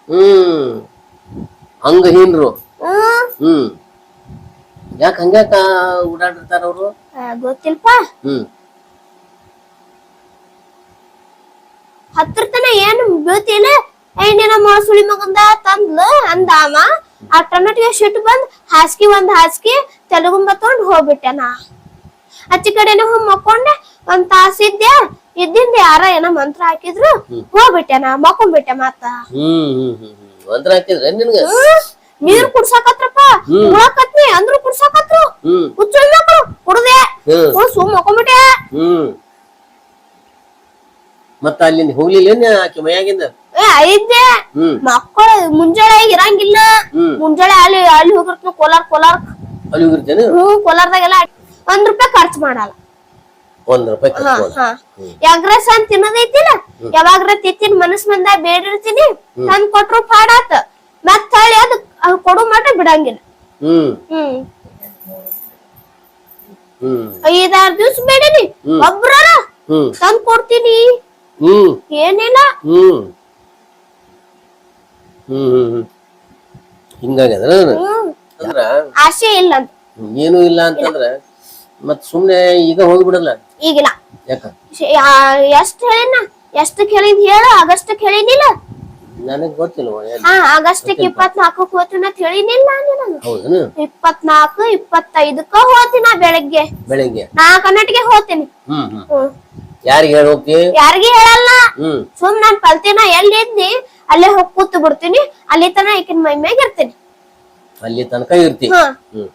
ಹ್ಮ್. ಅಂಗಹೀನ್ರು ಹ್ಮ್. ಹ್ಮ್. ಯಾಕ ಹಂಗ್ಯಾಕ ಓಡಾಡಿರ್ತಾರ ಅವ್ರು? ಗೊತ್ತಿಲ್ಪ ಹ್ಮ್. ಹತ್ರ ತನ ಏನು ಬೀಳ್ತಿಲ್ಲ ಐನೇನ ಮೊಳಸುಳಿ ಮಗಂದ ತಂದ್ಲು ಅಂದಾಮ ಆ ಟೊಮೆಟೊ ಸಿಟ್ಟು ಬಂದ್ ಹಾಸಿಗೆ ಒಂದ್ ಹಾಸಿಗೆ ತೆಲುಗುಂಬ ತಗೊಂಡ್ ಹೋಗ್ಬಿಟ್ಟೆ ನಾ ಅಚ್ಚಿ ಕಡೆನೆ ಹೋಗಿ ಮಕ್ಕೊಂಡೆ ಒಂದ್ ತಾಸ ಇದ್ದೆ ಇದ್ದಿಂದ ಯಾರ ಏನೋ ಮಂತ್ರ ಹಾಕಿದ್ರು ಹೋಗ್ಬಿಟ್ಟೆ ನಾ ಮಕ್ಕೊಂಡ್ಬಿಟ್ಟೆ ಮತ್ತ ಮಂತ್ರ ಹಾಕಿದ್ರೆ ನಿನ್ಗ? ಹ್ಮ್. ನೀರ್ ಕುಡ್ಸಾಕತ್ರಪ್ಪ. ಅಂದ್ರು ಕುಡ್ಸಾಕತ್ರು. ಮಕ್ಳು ಕುಡ್ದೆ. ಸುಮ್ ಮಕ್ಕೊಂಬಿಟ್ಟೆ ಹ್ಮ್. ಮತ್ತ ಅಲ್ಲಿಂದ ಹೋಗ್ಲಿಲ್ಲ ಆಕಿ ಮೈಯಾಗಿಂದ ಏ ಹ್ಮ್. ಮಕ್ಕಳು ಮುಂಜಾನೆ ಇರಂಗಿಲ್ಲ. ಮುಂಜಾನೆ ಅಲ್ಲಿ ಅಲ್ಲಿ ಹೋಗಿರ್ತೀನಿ ಕೋಲಾರ್ ಕೋಲಾರ್ ಅಲ್ಲಿ ಹೋಗಿರ್ತೇನೆ? ಹ್ಮ್ ಕೋಲಾರದಾಗೆಲ್ಲ ಒಂದ್ ರೂಪಾಯಿ ಖರ್ಚು ಮಾಡಲ್ಲ. ಒಂದ್ ರೂಪಾಯಿ ಕಟ್ಕೊಂಡು ಹಾ ಎಗ್ರೆಸ್ ಅಂತ ತಿನ್ನೋದೈತಿಲ್ಲ? ಯಾವಾಗ್ರ ತಿತ್ತಿನ ಮನಸ್ ಮಂದ ಬೇಡಿರ್ತೀನಿ. ತಂದ್ ಕೊಟ್ರು ಪಾಡಾತ. ಮತ್ತ ಹೊಳ್ಳಿ ಅದ್ ಅದ್ ಕೊಡು ಮಟ ಬಿಡಂಗಿಲ್ಲ. ಹ್ಮ್. ಹ್ಮ್. ಹ್ಮ್. ಐದಾರು ದಿವ್ಸ ಬೇಡಿನಿ. ಒಬ್ರ ಹ್ಮ್. ತಂದ್ ಕೊಡ್ತೀನಿ. ಹ್ಮ್. ಏನಿಲ್ಲ. ಹ್ಮ್. ಹ್ಮ್ ಹ್ಮ್ ಹ್ಮ್. ಹಿಂಗಾಗ್ಯದ ಅಂದ್ರ ಆಸೆ ಇಲ್ಲ ಅಂತ. ಏನು ಇಲ್ಲ ಅಂತಂದ್ರ ಮತ್ ಸುಮ್ನೆ ಈಗ ಹೋಗ್ಬಿಡಲ್ಲ ಈಗಿಲ್ಲ. ಯಾಕ? ಎಷ್ಟ್ ಹೇಳಿನ ಎಷ್ಟ್ ಕೇಳಿದ್ ಹೇಳ ಆಗಸ್ಟ್ ಹೇಳಿನಿಲ್ಲ ನನಗ್ ಗೊತ್ತಿಲ್ಲ ಏನ್? ಹಾ ಆಗಸ್ಟಕ್ ಇಪ್ಪತ್ನಾಲ್ಕಕ್ ಹೋಗ್ತೀನಿ ಅಂತ ಹೇಳಿನಿಲ್ಲ ನಾನು. ಹೌದನು? ಇಪ್ಪತ್ನಾಲ್ಕು ಇಪ್ಪತ್ತೈದಕ್ಕ ಹೋಗ್ತೀನಿ ನಾ ಬೆಳಗ್ಗೆ. ಬೆಳಿಗ್ಗೆ. ನಾ ಹೋಗ್ತೀನಿ ಹ್ಮ್ ಹ್ಮ್. ಹ್ಮ್. ಯಾರಿಗೆ ಹೇಳಿ ಹೋಗ್ತಿ? ಯಾರಿಗೂ ಹೇಳಲ್ಲ. ಹ್ಮ್. ಸುಮ್ ನಾನ್ ಕಲ್ತಿನ ಎಲ್ಲಿ ಇದ್ನಿ ಅಲ್ಲೇ ಹೋಗಿ ಕೂತು ಬಿಡ್ತೀನಿ. ಅಲ್ಲಿ ತನ ಈಕಿನ ಮೈ ಮ್ಯಾಗ ಇರ್ತೀನಿ. ಅಲ್ಲಿ ತನಕ ಇರ್ತಿ. ಹಾ. ಹ್ಮ್.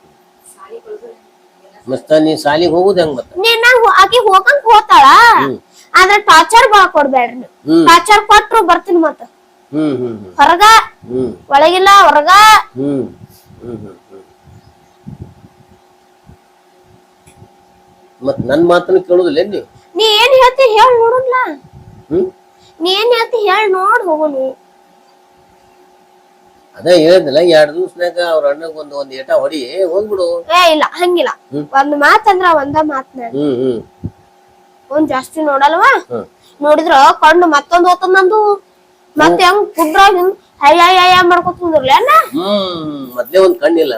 ಮಸ್ತ ನೀ ಸಾಲಿಗೆ ಹೋಗುದ್ ಹೆಂಗ್ ಮತ್ತ ನೀನ್ ನಾ ಹೋ- ಆಕಿ ಹೋಗಂಗ್ ಹೋತಾಳ. ಆದ್ರೆ ಟಾರ್ಚರ್ ಬಾ ಕೊಡ್ಬೇಡ್ರಿ ನೀವು ಹ್ಮ್. ಟಾರ್ಚರ್ ಕೊಟ್ರು ಬರ್ತೀನಿ ಮತ್ತ. ಹ್ಮ್ ಹ್ಮ್ ಹ್ಮ್. ಹೊರಗ. ಹ್ಮ್. ಒಳಗಿಲ್ಲ ಹೊರಗ. ಹ್ಮ್ ಹ್ಮ್ ಹ್ಮ್ ಹ್ಮ್. ಮತ್ ನನ್ ಮಾತನ್ನ ಕೇಳುದಿಲ್ಲ ನೀ ನೀ ಏನ್ ಹೇಳ್ತಿ ಹೇಳ್ ನೋಡಲ್ಲ ನೀ ಏನ್ ಹೇಳ್ತಿ ಹೇಳ್ ನೋಡ್ ಹೋಗೋನು. ಅದೇ ಹೇಳಿದ್ನಲ್ಲ ಎರಡ್ ದಿವ್ಸನಾಗ ಅವ್ರ ಅಣ್ಣಗ್ ಒಂದ್ ಒಂದ್ ಏಟ ಹೊಡಿ ಹೋಗ್ಬಿಡು. ಏ ಇಲ್ಲ ಹಂಗಿಲ್ಲ. ಒಂದ್ ಮಾತಂದ್ರ ಒಂದ ಮಾತ್ನ ಹ್ಮ್ ಹ್ಮ್. ಒಂದ್ ಜಾಸ್ತಿ ನೋಡಲ್ವಾ? ನೋಡಿದ್ರ ಕಣ್ಣು ಮತ್ತೊಂದ್ ಹೋತಂದ್ ನಂದು. ಮತ್ತೆ ಹೆಂಗ್ ಕುದ್ರ ಹಿಂಗ್ ಹಯ್ಯ ಹಯ್ಯ ಮಾಡ್ಕೊತ ಕುಂದ್ರಲ್ಲ ಹ್ಮ್ ಮೊದ್ಲೇ ಒಂದ್ ಕಣ್ಣಿಲ್ಲ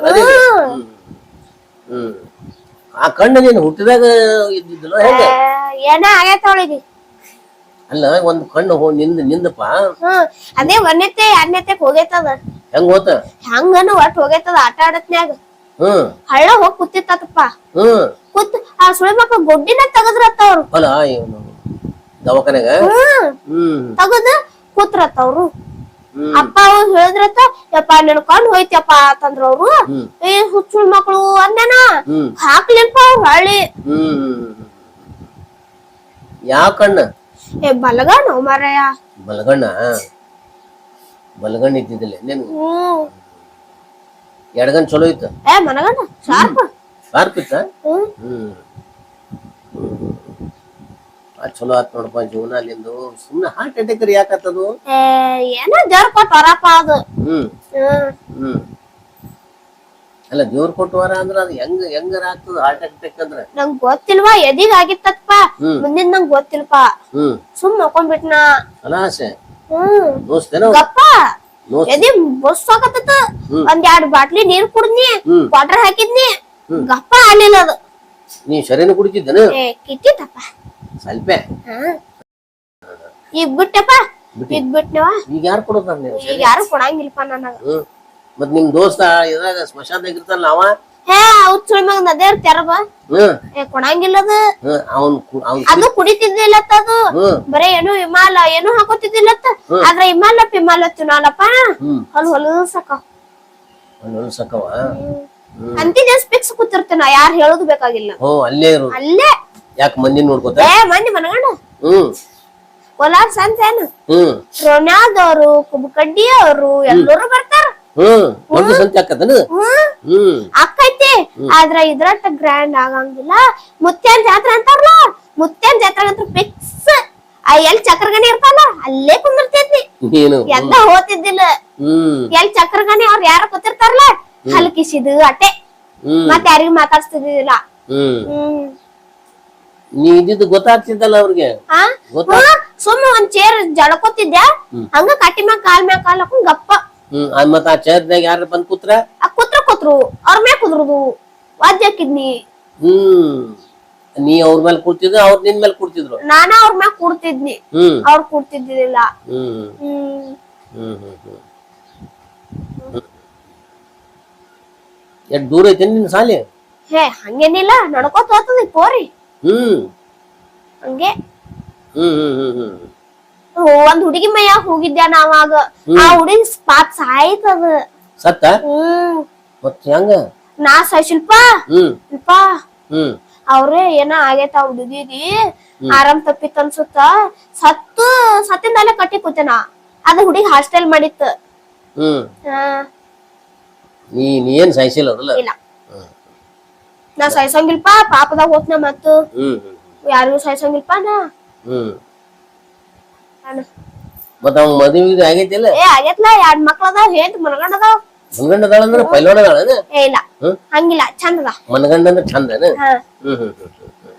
ಹ್ಮ್. ಆ ಕಣ್ಣು ನೀನು ಹುಟ್ಟಿದಾಗ ಇದ್ದಿದ್ದಲ್ಲ ಹೇಗೆ? ಏನ ಆಗೈತ ಅವಳಿಗೆ ಅಲ್ಲ ಒಂದು ಕಣ್ಣು ಹೋ ನಿಂದ ನಿಂದಪ್ಪ. ಹ್ಮ್ ಅದೇ ಒಂದೇ ಎರಡನೇ ಹೋಗೈತದ. ಹೆಂಗ್ ಹೋತ? ಹೆಂಗನು ಒಟ್ಟು ಹೋಗೈತದ ಆಟ ಆಡತ್ನ್ಯಾಗ. ಹ್ಮ್ ಹಳ್ಳ ಹೋಗ್ ಕೂತಿತ್ತಪ್ಪ ಹ್ಮ್ ಕೂತ್ ಆ ಸುಳಿ ಮಕ್ಕಳು ಗೊಡ್ಡಿನ ತೆಗದ್ರತ್ತ ಅವ್ರು ಅಲ್ಲ ಇವನು ದವಾಖಾನೆಗ ಹ್ಮ್. ತೆಗದ್ ಕೂತ್ರತ್ತ ಅವ್ರು ಹ್ಮ್ ಅಪ್ಪ ಅವ್ರು ಹೇಳಿದ್ರತ ಯಪ್ಪ ನನ್ ಕಣ್ಣು ಹೋಯ್ತಪ್ಪ ಅಂತಂದ್ರ ಅವ್ರು. ಏ ಹುಚ್ಚುಳ್ ಮಕ್ಳು ಅಂದೆನ ಹಾಕ್ಲಿಪ್ಪ ಹಳ್ಳಿ. ಯಾವ ಕಣ್ಣ? ಏ ಬಲಗಣ್ಣು ಮಾರಾಯ. ಬಲಗಣ್ಣ? ಬಲಗಣ್ಣ ಇದ್ದಿದ್ದಿಲ್ಲ ನಿನ್ ಹ್ಮ್. ಎಡಗಣ್ ಚಲೋ ಇತ್ತು? ಏ ಮನಗಣ್ಣ ಶಾರ್ಪ್. ಶಾರ್ಪ್ ಇತ್ತ? ಹ್ಮ್. ಚಲೋ ಆತ್ ನೋಡಪ್ಪ ಜೀವನ ಅಲ್ಲಿಂದು ಸುಮ್ನೆ ಹಾರ್ಟ್ ಅಟ್ಯಾಕ್ ಯಾಕತ್ತದು ಏ ಏನೋ ಜೋರ್ ಕೊಟ್ ಹೊರಪ್ಪ ಅದು. ಹ್ಮ್. ಹ್ಮ್. ಅಲ್ಲ ದೇವ್ರ ಕೊಟ್ಟವಾರ ಅಂದ್ರ ಅದು ಹೆಂಗ್ ಹೆಂಗಾರ ಆಗ್ತದ ಹಾರ್ಟ್ ಅಟ್ಯಾಕ್ ಅಂದ್ರ? ನಂಗ್ ಗೊತ್ತಿಲ್ವಾ ಎದಿಗ್ ಆಗಿತ್ತಪ್ಪ. ಮುಂದಿನ ನಂಗ್ ಗೊತ್ತಿಲ್ಪ. ಹ್ಮ್. ಸುಮ್ ಮಕ್ಕೊಂಡ್ಬಿಟ್ನ ಅನಾಸೆ. ಹ್ಮ್. ಗಪ್ಪ. ಎದಿ ಬಸ್ ಹೋಗತ್ತ ಹ್ಮ್. ಒಂದ್ ಎರಡ್ ಬಾಟ್ಲಿ ನೀರ್ ಕುಡ್ನಿ. ವಾಟರ್ ಹಾಕಿದ್ನಿ. ಗಪ್ಪ ಆಗ್ಲಿಲ್ಲ ಅದು. ನೀ ಸರಿನ ಕುಡಿತಿದ್ದೇನು? ಕಿತ್ತಿತ್ತಪ್ಪ. ಸ್ವಲ್ಪ. ಈಗ ಬಿಟ್ಟಪ್ಪ? ಈಗ ಬಿಟ್ಟನವ ಈಗ ಯಾರು ಕೊಡೋದು ನೀನು ಈಗ ಯಾರು ಕೊಡಂಗಿಲ್ಲಪ್ಪ ನನಗ. ಮತ್ ನಿಮ್ ದೋಸ್ತ ಇದ್ರಾಗ ಸ್ಮಶಾನದಾಗ ಇರ್ತಾನಲ್ಲ ಅವ? ಹೇ ಅವ್ರ ಸುಳಿ ಮಗ ನದೇರ್ ತೆರಬ ಏ ಕೊಡಂಗಿಲ್ಲ ಅದು. ಹ್ಮ್ ಅವನ್ ಅದು ಕುಡಿತಿದ್ದಿಲ್ಲತ್ತ ಅದು. ಬರೇ ಏನು ಹಿಮಾಲ ಏನು ಹಾಕೋತಿದ್ದಿಲ್ಲತ್ತ ಆದ್ರ ಹಿಮಾಲ ಪಿಮಾಲ ತಿನ್ನಲ್ಲಪ್ಪ ಹೊಲ್ ಹೊಲಸಕ ಹ್ಮ್. ಅಂತಿನ ಸ್ಪಿಕ್ಸ್ ಕೂತಿರ್ತೇನ ಯಾರು ಹೇಳೋದು ಬೇಕಾಗಿಲ್ಲ. ಅಲ್ಲೇ ಅಲ್ಲೇ. ಯಾಕೆ ಮಂದಿ ನೋಡ್ಕೋತ? ಏ ಮಂದಿ ಮನಗಂಡ? ಹ್ಮ್. ಕೋಲಾರ ಸಂತೇನು ಹ್ಮ್. ರೋಣ್ಯಾದವ್ರು ಕುಬಕಡ್ಡಿ ಅವರು ಎಲ್ಲರೂ ಬರ್ತಾರ. ಹ್ಮ್. ಒಂದು ಸಂತೆ ಆಕತನ ಹ್ಮ್. ಹ್ಮ್. ಆಕೈತಿ. ಆದ್ರ ಇದ್ರಟ್ಟ ಗ್ರ್ಯಾಂಡ್ ಆಗಂಗಿಲ್ಲ. ಮುತ್ಯಾನ್ ಜಾತ್ರೆ ಅಂತಾರಲ್ಲ? ಮುತ್ಯಾನ್ ಜಾತ್ರೆ ಅಂತ ಫಿಕ್ಸ್ ಆ ಎಲ್ ಚಕ್ರಗಣಿ ಇರ್ತಾನ? ಅಲ್ಲೇ ಕುಂದಿರ್ತೈತಿ. ಎಲ್ಲ ಹೋತಿದ್ದಿಲ್ಲ. ಎಲ್ ಚಕ್ರಗಣಿ ಅವ್ರ ಯಾರ ಕೂತಿರ್ತಾರಲ್ಲ? ಹಲ್ಕಿಸಿದು ಅಟ್ಟೆ. ಮತ್ತೆ ಮತ್ ಯಾರಿಗೂ ಮಾತಾಡ್ಸ್ತಿದ್ದಿಲ್ಲ ಹ್ಮ್. ನೀ ಇದ್ದಿದ್ದು ಗೊತ್ತಾಗ್ತಿದ್ದಲ್ಲ ಅವ್ರಿಗೆ? ಆ? ಗೊತ್ತಾ? ಹ್ಮ್, ಸುಮ್ಮ ಒಂದ್ ಚೇರ್ ಜಳಕೋತಿದ್ದೆ ಹಂಗ ಕಟ್ಟಿ ಮ್ಯಾಗ ಕಾಲ್ ಮ್ಯಾಗ ಕಾಲ್ ಹಾಕೊಂಡ್ ಗಪ್ಪ. ಹ್ಮ್ ಆ ಮತ್ತ ಆ ಚೇರ್ದಾಗ ಯಾರ ಬಂದ್ ಕೂತ್ರ? ಆ ಕೂತ್ರ ಕೂತ್ರು ಅವ್ರ ಮ್ಯಾಗ ಕುದ್ರದು ವಾದ್ಯ ಹಾಕಿದ್ನಿ. ಹ್ಮ್ ನೀ ಅವ್ರ ಮೇಲೆ ಕುರ್ತಿದ್ರು ಅವ್ರ ನಿನ್ ಮೇಲೆ ಕೂರ್ತಿದ್ರು? ನಾನ ಅವ್ರ ಮ್ಯಾಗ ಕೂಡ್ತಿದ್ನಿ ಹ್ಮ್. ಅವ್ರ ಹ್ಮ್. ಹ್ಮ್. ಹ್ಮ್ ಹ್ಮ್ ಹ್ಮ್. ಎಷ್ಟ್ ದೂರ ಐತೆ ನಿನ್ ಸಾಲಿ? ಹೇ ಹಂಗೇನಿಲ್ಲ ನಡ್ಕೋತ ಹೋಗ್ತದ ಪೋರಿ ಹ್ಮ್ ಹಂಗೆ? ಹ್ಮ್ ಹ್ಮ್ ಹ್ಮ್ ಒಂದ್ ಹುಡುಗಿ ಮೈಯಾಗ ಹೋಗಿದ್ದೆ ನಾವಾಗ? ಆ ಹುಡುಗಿ ಪಾಪ ಸಾಯ್ತದ ಸತ್ತ? ಹ್ಮ್ ಮತ್ ಹೆಂಗ? ನಾ ಸೈಸಿಲ್ಪಾ ಶಿಲ್ಪ. ಹ್ಮ್ ಶಿಲ್ಪ. ಹ್ಮ್ ಅವ್ರೇ ಏನೋ ಆಗೈತ ಆ ಹುಡುಗಿಗೆ. ಆರಾಮ್ ತಪ್ಪಿತ್ ಅನ್ಸುತ್ತ. ಸತ್ತು ಸತ್ತಿಂದ ಅಲ್ಲೇ ಕಟ್ಟಿ ಕೂತೇನ? ಅದ ಹುಡುಗಿ ಹಾಸ್ಟೆಲ್ ಮಾಡಿತ್ತು. ಹ್ಮ್ ಹಾ. ನೀ ನೀ ಏನ್ ಸಾಯಿಸಿಲ್ಲ ಅದಲ್ಲ ಇಲ್ಲ. ನಾ ಸಾಯ್ಸಂಗಿಲ್ಪ ಪಾಪದಾಗ ಹೋತ್ನ ಮತ್ತು ಹ್ಮ್ ಹ್ಮ್ ಯಾರಿಗೂ ಸಾಯ್ಸಂಗಿಲ್ಪ ನಾ? ಹ್ಮ್. ನಾನು. ಮತ್ತ ಅವ್ನ ಮದುವೆ ಆಗೈತಿಲ್ಲ? ಏ ಆಗೈತ್ಲ ಎರಡ್ ಮಕ್ಳದಾವ್ ಹೇಂತ ಮನಗಂಡದಾವ್. ಮನ್ಗಂಡ ಅದಾಳ ಅಂದ್ರೆ ಪೈಲೋಣ ಅದಾಳನ ಏ ಇಲ್ಲ. ಹ್ಮ್? ಹಂಗಿಲ್ಲ ಚಂದದ. ಮನ್ಗಂಡ ಅಂದ್ರೆ ಹಾ. ಹ್ಮ್ ಹ್ಮ್ ಹ್ಮ್ ಹ್ಮ್.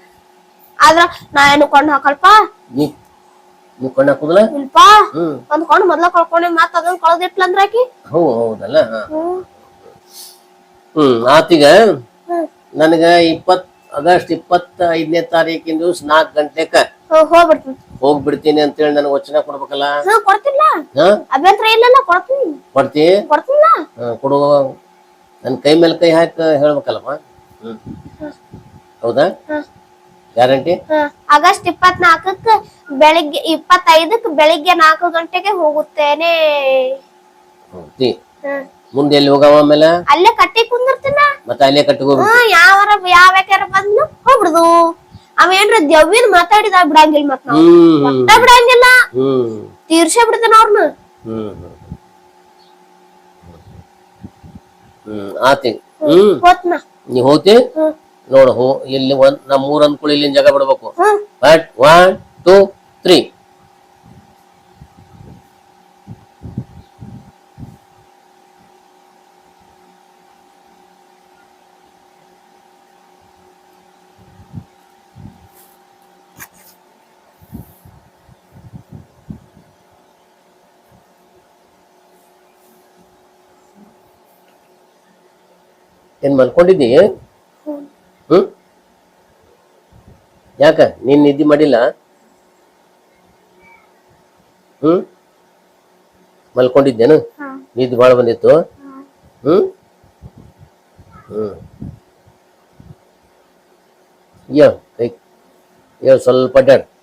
ಆದ್ರ ನಾ ಏನು ಕೊಂಡು ಹಾಕಲ್ಪ? ನೀ ನೀ ಕೊಂಡ ಹಾಕುದಲ್ಲ? ಇಲ್ಪ? ಹ್ಮ್. ಒಂದ್ ಕೊಂಡು ಮೊದ್ಲ ಕಳ್ಕೊಂಡೆ ಮತ್ತ ಅದನ್ನ ಆಕಿ ಹೌ ಹೌದಲ್ಲ ಹಾ. ಹ್ಮ್. ಹ್ಮ್ ಆತೀಗ ಹ್ಮ್. ನನಗ ಇಪ್ಪತ್ ಆಗಸ್ಟ್ ಇಪ್ಪತ್ತ ಐದನೇ ತಾರೀಕಿನ ದಿವಸ ನಾಲ್ಕು ಗಂಟೆಕ ಹೋಗ್ಬಿಡ್ತೀನಿ. ಹೋಗ್ಬಿಡ್ತೀನಿ ಅಂತೇಳಿ ನನಗೆ ವಚನ ಕೊಡ್ಬೇಕಲ್ಲ? ಹಾ ಕೊಡ್ತಿಲ್ಲ ಹಾ? ಅಭ್ಯಂತರ ಇಲ್ಲಲ್ಲ ಕೊಡ್ತೀನಿ. ಕೊಡ್ತಿ? ಕೊಡ್ತೀನಿ ಹಾ, ಕೊಡು. ನನ್ನ ಕೈ ಮೇಲೆ ಕೈ ಹಾಕಿ ಹೇಳ್ಬೇಕಲ್ಲಮ್ಮ ಹೌದಾ? ಹಾ. ಗ್ಯಾರಂಟಿ? ಆಗಸ್ಟ್ ಇಪ್ಪತ್ನಾಲ್ಕಕ್ಕ ಬೆಳಿಗ್ಗೆ ಇಪ್ಪತ್ತೈದಕ್ಕೆ ಬೆಳಿಗ್ಗೆ ನಾಲ್ಕು ಗಂಟೆಗೆ ಹೋಗುತ್ತೇನೆ. ಮುಂದೆ ಎಲ್ಲಿ ಹೋಗವ ಆಮೇಲೆ? ಅಲ್ಲೇ ಕಟ್ಟಿ ಕುಂದಿರ್ತೀನ? ಮತ್ತೆ ಅಲ್ಲೇ ಕಟ್ಟಿಗೋಗ್ಬೇಕು ಹ್ಮ್ ಯಾವಾರ ಯಾವ ಯಾಕ್ಯಾರ ಬಂದ್ನು ಹೋಗ್ಬಿಡುದು. ಅವ ಏನ್ರ ದೆವ್ವಿನ ಮಾತಾಡಿದ ಬಿಡಂಗಿಲ್ಲ ಮತ್ತೆ ಒಟ್ಟ ಬಿಡಂಗಿಲ್ಲ. ಹ್ಮ್. ತೀರ್ಸೇ ಬಿಡ್ತೇನ ಅವ್ರನ್ನ ಹ್ಮ್. ಆತಿ. ಹ್ಮ್ ಹೋತ್ನ. ನೀ ಹೋತಿ? ನೋಡು ಹೋ ಇಲ್ಲಿ ಒಂದ್ ನಮ್ಮ ಮೂರ್ ಅನ್ಕೊಳ್ಳಿ ಇಲ್ಲಿಂದ ಜಾಗ ಬಿಡ್ಬೇಕು. ಬಟ್ ಒನ್ ಟೂ ತ್ರೀ ಏನ್ ಮಲ್ಕೊಂಡಿದ್ದಿ? ಹ್ಮ್. ಯಾಕ ನೀನ್ ನಿದ್ದೆ ಮಾಡಿಲ್ಲ? ಹ್ಮ್? ಮಲ್ಕೊಂಡಿದ್ದೇನು. ನಿದ್ದೆ ಭಾಳ ಬಂದಿತ್ತು? ಹ್ಮ್. ಹ್ಮ್. ಕೈ ಸ್ವಲ್ಪ ಅಡ್ಡಾಡು.